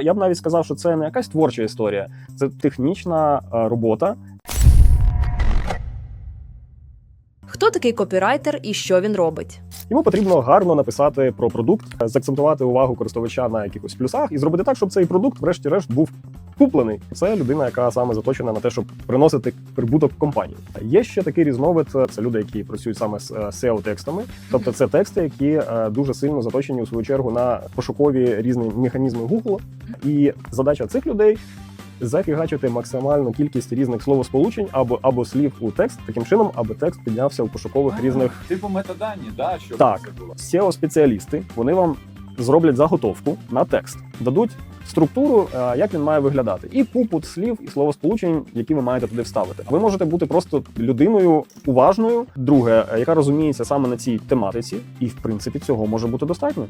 Я б навіть сказав, що це не якась творча історія, це технічна е, робота, Хто такий копірайтер і що він робить? Йому потрібно гарно написати про продукт, закцентувати увагу користувача на якихось плюсах і зробити так, щоб цей продукт, врешті-решт, був куплений. Це людина, яка саме заточена на те, щоб приносити прибуток компанії. Є ще такий різновид. Це люди, які працюють саме з seo текстами тобто це тексти, які е, дуже сильно заточені у свою чергу на пошукові різні механізми Google. І задача цих людей. Зафігачити максимальну кількість різних словосполучень або або слів у текст таким чином, аби текст піднявся у пошукових різних Типу метадані, да? Щоб Так. це було. seo спеціалісти вони вам зроблять заготовку на текст, дадуть структуру, е, як він має виглядати, і купу слів і словосполучень, які ви маєте туди вставити. Ви можете бути просто людиною уважною, друге, е, яка розуміється саме на цій тематиці, і в принципі цього може бути достатньо.